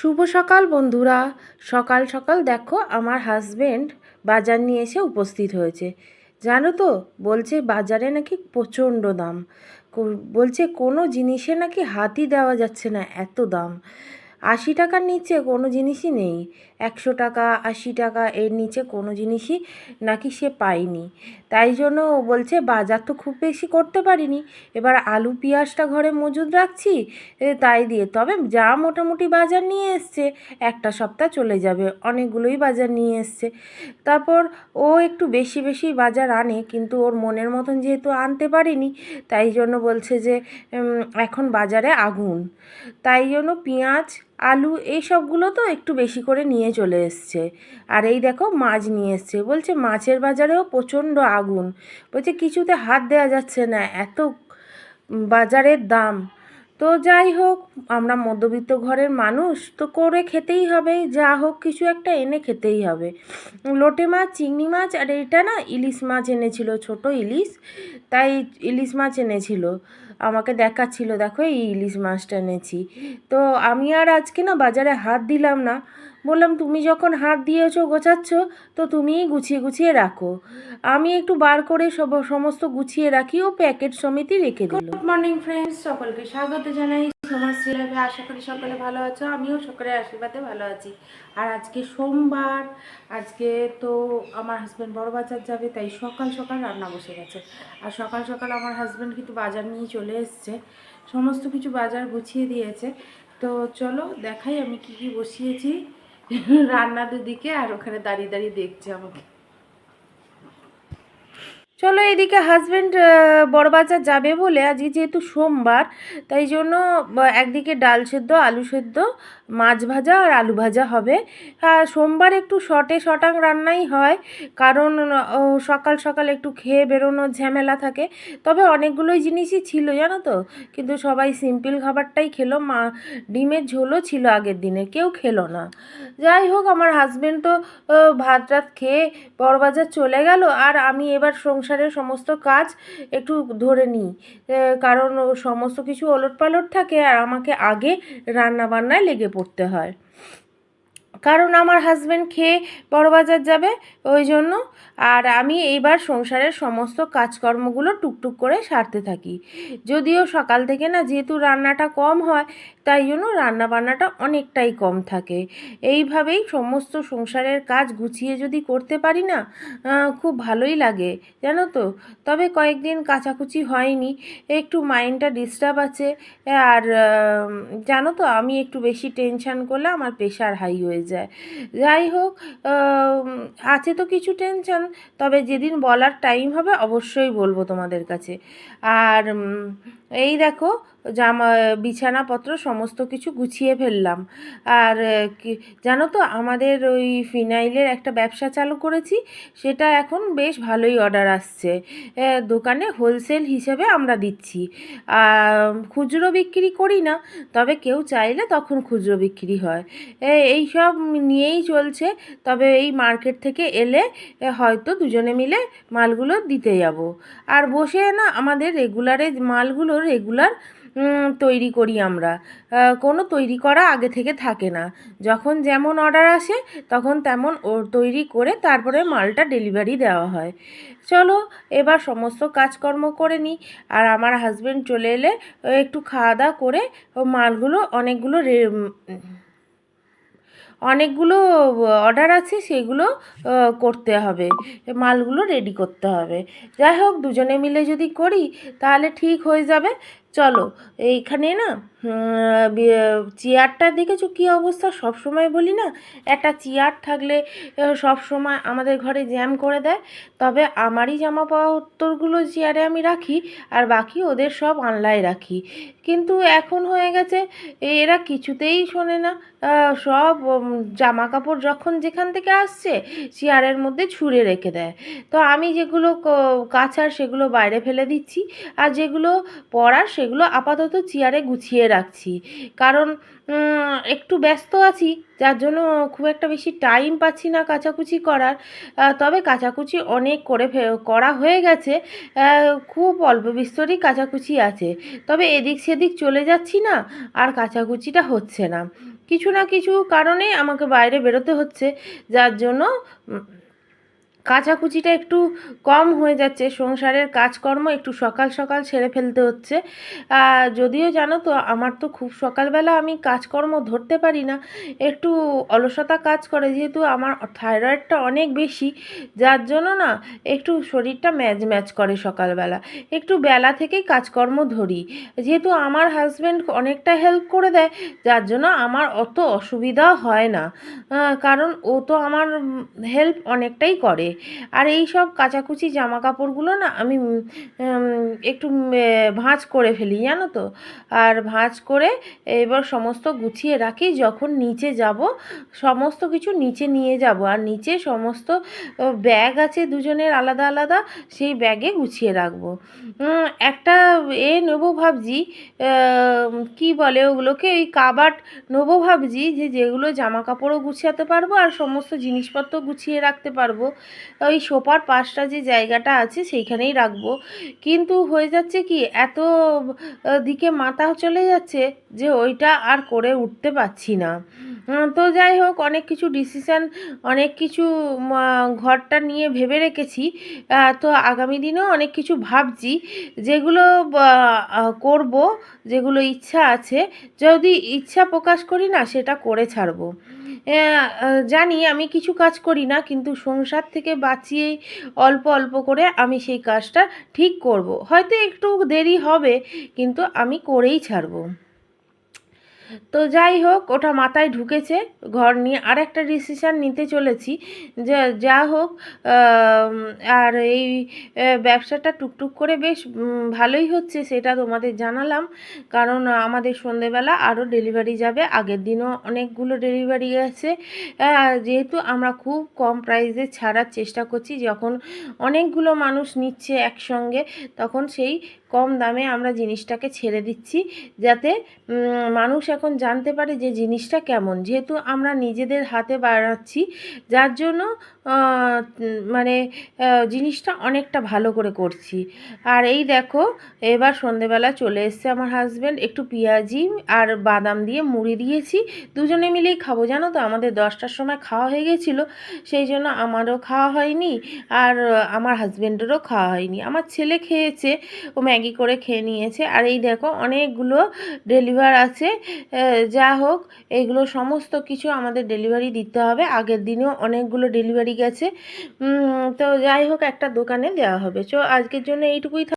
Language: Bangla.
শুভ সকাল বন্ধুরা। সকাল সকাল দেখো আমার হাজবেন্ড বাজার নিয়ে এসে উপস্থিত হয়েছে। জানো তো, বলছে বাজারে নাকি প্রচণ্ড দাম। বলছে কোনো জিনিসে নাকি হাতই দেওয়া যাচ্ছে না, এত দাম। আশি টাকার নিচে কোনো জিনিসই নেই। একশো টাকা, আশি টাকা, এর নিচে কোনো জিনিসই নাকি সে পায়নি। তাই জন্য ও বলছে, বাজার তো খুব বেশি করতে পারিনি। এবার আলু, পেঁয়াজটা ঘরে মজুদ রাখছি তাই দিয়ে। তবে যা মোটামুটি বাজার নিয়ে এসছে, একটা সপ্তাহ চলে যাবে, অনেকগুলোই বাজার নিয়ে এসছে। তারপর ও একটু বেশি বেশি বাজার আনে, কিন্তু ওর মনের মতন যেহেতু আনতে পারিনি, তাই জন্য বলছে যে এখন বাজারে আগুন। তাই জন্য পেঁয়াজ আলু, এই সবগুলো তো একটু বেশি করে নিয়ে চলে এসছে। আর এই দেখো, মাছ নিয়ে এসছে। বলছে, মাছের বাজারেও প্রচণ্ড আগুন। বলছে, কিছুতে হাত দেওয়া যাচ্ছে না। এত বাজারের দাম। তো যাই হোক, আমরা মধ্যবিত্ত ঘরের মানুষ, তো করে খেতেই হবে, যা হোক কিছু একটা এনে খেতেই হবে। লোটে মাছ, চিংড়ি মাছ, আর এটা না ইলিশ মাছ এনেছিল, ছোট ইলিশ, তাই ইলিশ মাছ এনেছিল। আমাকে দেখাচ্ছিল, দেখো এই ইলিশ মাছটা এনেছি। তো আমি আর আজকে না বাজারে হাত দিলাম না। বললাম, তুমি যখন হাত দিয়েছ, গোছাচ্ছ, তো তুমিই গুছিয়ে গুছিয়ে রাখো। আমি একটু বার করে সব, সমস্ত গুছিয়ে রাখি ও প্যাকেট সমিতি রেখে দিল। গুড মর্নিং ফ্রেন্ডস সকলকে স্বাগত জানাই। সমাজ লাইভে আশা করি সকলে ভালো আছো। আমিও সকলের আশীর্বাদে ভালো আছি। আর আজকে সোমবার। আজকে তো আমার হাজব্যান্ড বড় বাজার যাবে, তাই সকাল সকাল রান্না বসে গেছে। আর সকাল সকাল আমার হাজব্যান্ড কিন্তু বাজার নিয়ে চলে এসছে। সমস্ত কিছু বাজার গুছিয়ে দিয়েছে। তো চলো দেখাই আমি কি কি বসিয়েছি। রান্নাদের দিকে আর ওখানে দাঁড়িয়ে দাঁড়িয়ে দেখছে আমাকে। চলো এদিকে হাজব্যান্ড বড়বাজার যাবে বলে। আজকে যেহেতু সোমবার, তাই জন্য একদিকে ডাল সেদ্ধ, আলু সেদ্ধ, মাছ ভাজা আর আলু ভাজা হবে। আর সোমবার একটু শর্টে শটাং রান্নাই হয়, কারণ সকাল সকাল একটু খেয়ে বেরোনোর ঝামেলা থাকে। তবে অনেকগুলোই জিনিসই ছিল, জানো তো? কিন্তু সবাই সিম্পল খাবারটাই খেলো। মা, ডিমের ঝোলও ছিল আগের দিনে, কেউ খেলো না। যাই হোক, আমার হাজব্যান্ড তো ভাত টাত খেয়ে বড়বাজার চলে গেল। আর আমি এবার সংসারের সমস্ত কাজ একটু ধরে নিই। কারণ সমস্ত কিছু ওলট পালট থাকে আর আমাকে আগে রান্না বান্নায় লেগে পড়তে হয়। কারণ আমার হাজব্যান্ড খেয়ে বড়বাজার যাবে, ওই জন্য। আর আমি এইবার সংসারের সমস্ত কাজকর্মগুলো টুকটুক করে সারতে থাকি। যদিও সকাল থেকে না যেহেতু রান্নাটা কম হয়, তাই জন্য রান্নাবান্নাটা অনেকটাই কম থাকে। এইভাবেই সমস্ত সংসারের কাজ গুছিয়ে যদি করতে পারি না খুব ভালোই লাগে, জানো তো। তবে কয়েকদিন কাচাকুচি হয়নি, একটু মাইন্ডটা ডিস্টার্ব আছে। আর জানো তো, আমি একটু বেশি টেনশান করলে আমার প্রেশার হাই হয়ে যায়। যাই হোক আছে তো কিছু টেনশন তবে যেদিন বলার টাইম হবে অবশ্যই বলব তোমাদের কাছে। আর এই দেখো জামা, বিছানাপত্র, সমস্ত কিছু গুছিয়ে ফেললাম। আর জানো তো, আমাদের ওই ফিনাইলের একটা ব্যবসা চালু করেছি, সেটা এখন বেশ ভালোই অর্ডার আসছে। দোকানে হোলসেল হিসেবে আমরা দিচ্ছি। খুচরো বিক্রি করি না, তবে কেউ চাইলে তখন খুচরো বিক্রি হয়। এই সব নিয়েই চলছে, তবে এই মার্কেট থেকে এলে হয়তো দুজনে মিলে মালগুলো দিতে যাব। আর বসে না, আমাদের রেগুলারে মালগুলো রেগুলার তৈরি করি আমরা। কোনো তৈরি করা আগে থেকে থাকে না। যখন যেমন অর্ডার আসে, তখন তেমন ও তৈরি করে তারপরে মালটা ডেলিভারি দেওয়া হয়। চলো, এবার সমস্ত কাজকর্ম করে নিই। আর আমার হাজব্যান্ড চলে এলে একটু খাওয়া দাওয়া করে মালগুলো অনেকগুলো রে অনেকগুলো অর্ডার আছে, সেগুলো করতে হবে। মালগুলো রেডি করতে হবে। যাই হোক, দুজনে মিলে যদি করি, তাহলে ঠিক হয়ে যাবে। চলো, এইখানে না চেয়ারটা দেখেছ কী অবস্থা? সব সময় বলি না, একটা চেয়ার থাকলে সব সময় আমাদের ঘরে জ্যাম করে দেয়। তবে আমারই জামাপত্রগুলো চেয়ারে আমি রাখি, আর বাকি ওদের সব আনলায় রাখি। কিন্তু এখন হয়ে গেছে, এরা কিছুতেই শোনে না। সব জামা কাপড় যখন যেখান থেকে আসছে, চেয়ারের মধ্যে ছুঁড়ে রেখে দেয়। তো আমি যেগুলো ক- কাচার সেগুলো বাইরে ফেলে দিচ্ছি, আর যেগুলো পরার সেগুলো আপাতত চেয়ারে গুছিয়ে রাখছি। কারণ একটু ব্যস্ত আছি, যার জন্য খুব একটা বেশি টাইম পাচ্ছি না কাচাকুচি করার। তবে কাচাকুচি অনেক করে করা হয়ে গেছে। খুব অল্প বিস্তরই কাচাকুচি আছে। তবে এদিক সেদিক চলে যাচ্ছি না, আর কাচাকুচিটা হচ্ছে না। কিছু না কিছু কারণে আমাকে বাইরে বেরোতে হচ্ছে, যার জন্য কাচাকুচিটা একটু কম হয়ে যাচ্ছে, সংসারের কাজকর্ম একটু সকাল সকাল সেরে ফেলতে হচ্ছে। যদিও জানো তো, আমার তো খুব সকালবেলা আমি কাজকর্ম ধরতে পারি না, একটু অলসতা কাজ করে, যেহেতু আমার থাইরয়েডটা অনেক বেশি, যার জন্য না একটু শরীরটা ম্যাচ ম্যাচ করে সকালবেলা। একটু বেলা থেকেই কাজকর্ম ধরি, যেহেতু আমার হাজব্যান্ড অনেকটা হেল্প করে দেয়, যার জন্য আমার অত অসুবিধা হয় না। কারণ ও তো আমার হেল্প অনেকটাই করে। আর এই সব কাচাকুচি জামা কাপড়গুলো না আমি একটু ভাঁজ করে ফেলি, জানো তো? আর ভাঁজ করে এবার সমস্ত গুছিয়ে রাখি, যখন নিচে যাব, সমস্ত কিছু নিচে নিয়ে যাব, আর নিচে সমস্ত ব্যাগ আছে দুজনের আলাদা আলাদা, সেই ব্যাগে গুছিয়ে রাখব। একটা এ নেব ভাবছি কি বলে ওগুলোকে, ওই কাবাট নেব ভাবছি যে যেগুলো জামা কাপড়ও গুছাতে পারব, আর সমস্ত জিনিসপত্র গুছিয়ে রাখতে পারব। ওই সোপার পাশটা যে জায়গাটা আছে সেইখানেই রাখব। কিন্তু হয়ে যাচ্ছে কি, এত দিকে মাথা চলে যাচ্ছে যে ওইটা আর করে উঠতে পারছি না। তো যাই হোক, অনেক কিছু ডিসিশান অনেক কিছু ঘরটা নিয়ে ভেবে রেখেছি। তো আগামী দিনেও অনেক কিছু ভাবছি। যেগুলো করব, যেগুলো ইচ্ছা আছে, যদি ইচ্ছা প্রকাশ করি না, সেটা করে ছাড়বো। জানি আমি কিছু কাজ করি না, কিন্তু সংসার থেকে বাঁচিয়ে অল্প অল্প করে আমি সেই কাজটা ঠিক করব। হয়তো একটু দেরি হবে, কিন্তু আমি করেই ছাড়বো। তো যাই হোক ওটা মাথায় ঢুকেছে। ঘর নিয়ে আর একটা ডিসিশান নিতে চলেছি। যে হোক আর এই ব্যবসাটা টুকটুক করে বেশ ভালোই হচ্ছে সেটা তোমাদের জানালাম। কারণ আমাদের সন্ধেবেলা আরও ডেলিভারি যাবে। আগের দিনও অনেকগুলো ডেলিভারি আহ, যেহেতু আমরা খুব কম প্রাইসে ছাড়ার চেষ্টা করছি যখন অনেকগুলো মানুষ নিচ্ছে একসঙ্গে তখন সেই কম দামে আমরা জিনিসটাকে ছেড়ে দিচ্ছি যাতে মানুষ এখন জানতে পারে যে জিনিসটা কেমন। যেহেতু আমরা নিজেদের হাতে বানাচ্ছি, যার জন্য মানে জিনিসটা অনেকটা ভালো করে করছি। আর এই দেখো, এবার সন্ধেবেলা চলে এসছে আমার হাজব্যান্ড একটু পেঁয়াজি আর বাদাম দিয়ে মুড়ি দিয়েছি। দুজনে মিলেই খাব, জানো তো? আমাদের দশটার সময় খাওয়া হয়ে গেছিল, সেই জন্য আমারও খাওয়া হয়নি আর আমার হাজব্যান্ডেরও খাওয়া হয়নি। আমার ছেলে খেয়েছে, ও ম্যাগি করে খেয়ে নিয়েছে। আর এই দেখো, অনেকগুলো ডেলিভার আছে। যা হোক এইগুলো সমস্ত কিছু আমাদের ডেলিভারি দিতে হবে। আগের দিনেও অনেকগুলো ডেলিভারি গেছে। তো যাই হোক একটা দোকানে দেওয়া হবে। চো আজকের জন্য এইটুকুই